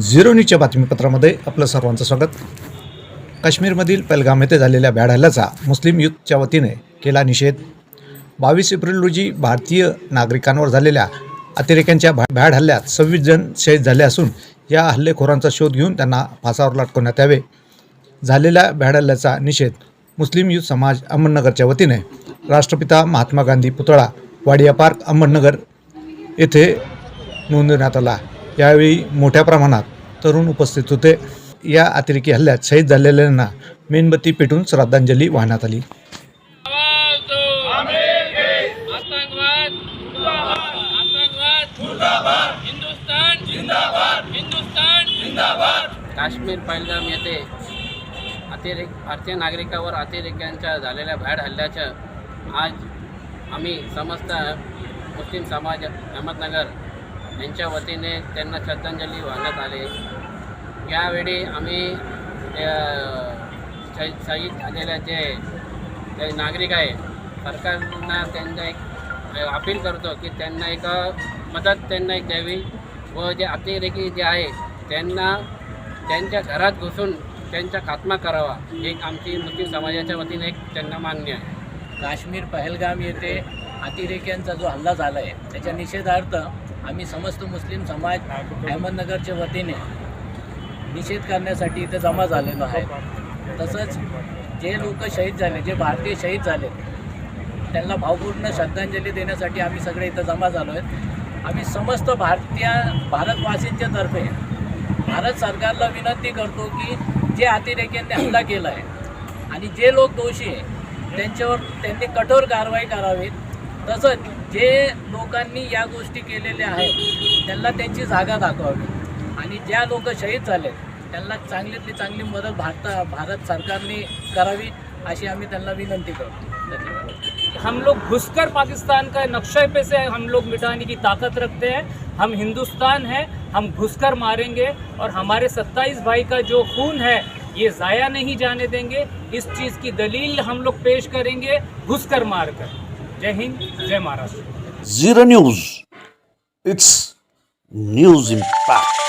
Zero न्यूजच्या बातमीपत्रामध्ये आपलं सर्वांचं स्वागत. काश्मीरमधील पहलगाम येथे झालेल्या भ्याड हल्ल्याचा मुस्लिम युथच्या वतीने केला निषेध. बावीस एप्रिल रोजी भारतीय नागरिकांवर झालेल्या अतिरेक्यांच्या भा- भ्याड हल्ल्यात सव्वीस जण शहीद झाले असून या हल्लेखोरांचा शोध घेऊन त्यांना फासावर लटकवण्यात यावे. झालेल्या भ्याड हल्ल्याचा निषेध मुस्लिम युथ समाज अहमदनगरच्या वतीने राष्ट्रपिता महात्मा गांधी पुतळा वाडिया पार्क अहमदनगर येथे नोंदवण्यात आला. यावेळी मोठ्या प्रमाणात तरुण उपस्थित होते. या अतिरेकी हल्ल्यात शहीद झालेल्यांना मेणबत्ती पेटून श्रद्धांजली वाहण्यात आली. आवाज दो आतंकवाद आतंकवाद हिंदुस्तान जिंदाबाद हिंदुस्तान जिंदाबाद काश्मीर पहलगाम येथे अतिरेक भारतीय नागरिकावर अतिरेक्यांच्या झालेल्या भ्याड हल्ल्याचं आज आम्ही समस्त मुस्लिम समाज अहमदनगर यांच्या वतीने त्यांना श्रद्धांजली वाहण्यात आले. यावेळी आम्ही शहीद शहीद झालेल्या जे ते नागरिक आहे सरकारना त्यांना एक अपील करतो की त्यांना एक मदत त्यांना एक द्यावी व जे अतिरेकी जे आहे त्यांना त्यांच्या घरात घुसून त्यांचा खात्मा करावा. एक आमची मुस्लिम समाजाच्या वतीने एक त्यांना मान्य आहे. काश्मीर पहलगाम येथे अतिरेक्यांचा जो हल्ला झाला आहे त्याच्या निषेधार्थ आम्ही समस्त मुस्लिम समाज अहमदनगरच्या वतीने निषेध करण्यासाठी इथे जमा झालेलो आहे. तसंच जे लोक शहीद झाले जे भारतीय शहीद झाले त्यांना भावपूर्ण श्रद्धांजली देण्यासाठी आम्ही सगळे इथं जमा झालो आहेत आम्ही समस्त भारतीय भारतवासींच्या तर्फे भारत सरकारला विनंती करतो की जे अतिरेक्यांनी हल्ला केला आहे आणि जे लोक दोषी आहे त्यांच्यावर त्यांनी कठोर कारवाई करावी. तसंच जे लोकांनी या गोष्टी केलेल्या आहेत त्यांना त्यांची जागा दाखवावी. आणि ज्या लोक शहीद झाले त्यांना चांगलीतली चांगली मदत भारत भारत सरकारने करावी अशी आम्ही त्यांना विनंती करतो. धन्यवाद. हम लोग घुसकर पाकिस्तान का नक्शे पे से हम लोग मिटाने की ताकत रखते हैं। हम हिंदुस्तान है हम घुसकर मारेंगे और हमारे 27 भाई का जो खून है ये ज़ाया नहीं जाने देंगे। इस चीज़ की दलील हम लोग पेश करेंगे घुसकर मारकर। जय हिंद जय Maharashtra Zero News. It's news impact.